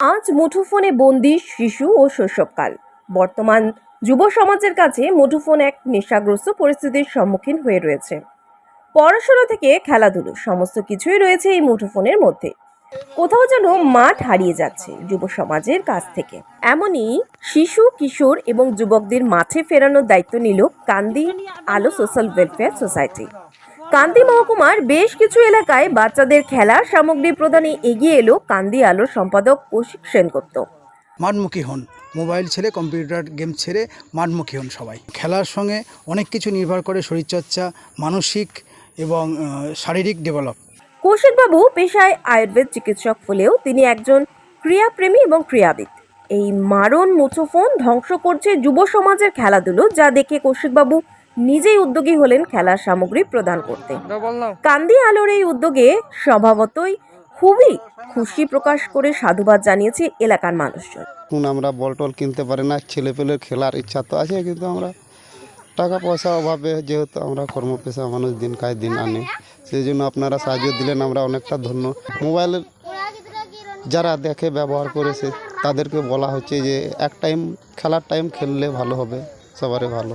আজ মুঠোফোনে বন্দি শিশু ও শৈশবকাল। বর্তমান যুব সমাজের কাছে মুঠোফোন এক নেশাগ্রস্ত পরিস্থিতির সম্মুখীন হয়ে রয়েছে। পড়াশোনা থেকে খেলাধুলো, সমস্ত কিছুই রয়েছে এই মুঠোফোনের মধ্যে। কোথাও যেন মাঠ হারিয়ে যাচ্ছে যুব সমাজের কাছ থেকে। এমনই শিশু, কিশোর এবং যুবকদের মাঠে ফেরানোর দায়িত্ব নিল কান্দি আলো সোশ্যাল ওয়েলফেয়ার সোসাইটি। কান্দি মহকুমার বেশ কিছু এলাকায় বাচ্চাদের খেলার সামগ্রী প্রদানে এগিয়ে এলো কান্দি আলোর সম্পাদক কৌশিক সেনগুপ্ত। মাঠমুখী হন। মোবাইল ছেড়ে কম্পিউটার গেম ছেড়ে মাঠমুখী হন সবাই। খেলার সঙ্গে অনেক কিছু নির্ভর করে শরীরচর্চা মানসিক এবং শারীরিক ডেভেলপ কৌশিকবাবু পেশায় আয়ুর্বেদ চিকিৎসক হলেও তিনি একজন ক্রিয়াপ্রেমী এবং ক্রীড়াবিদ এই মারণ মুঠোফোন ধ্বংস করছে যুব সমাজের খেলাধুলো যা দেখে কৌশিকবাবু নিজেই উদ্যোগী হলেন খেলার সামগ্রী প্রদান করতে। কান্দি আলোর এই উদ্যোগে স্বভাবতই খুবই খুশি প্রকাশ করে সাধুবাদ জানিয়েছে এলাকার মানুষজন। এখন আমরা বল টল কিনতে পারি না ছেলেপেলের খেলার ইচ্ছা তো আছে, কিন্তু আমরা টাকা পয়সা অভাবে যেহেতু আমরা কর্মপেশা মানুষ, দিন খায়, দিন আনি, সেই জন্য আপনারা সাহায্য দিলেন, আমরা অনেকটা ধন্য। মোবাইলের যারা দেখে, ব্যবহার করেছে, তাদেরকে বলা হচ্ছে যে, এক টাইম খেলার টাইম খেললে ভালো হবে, সবারই ভালো।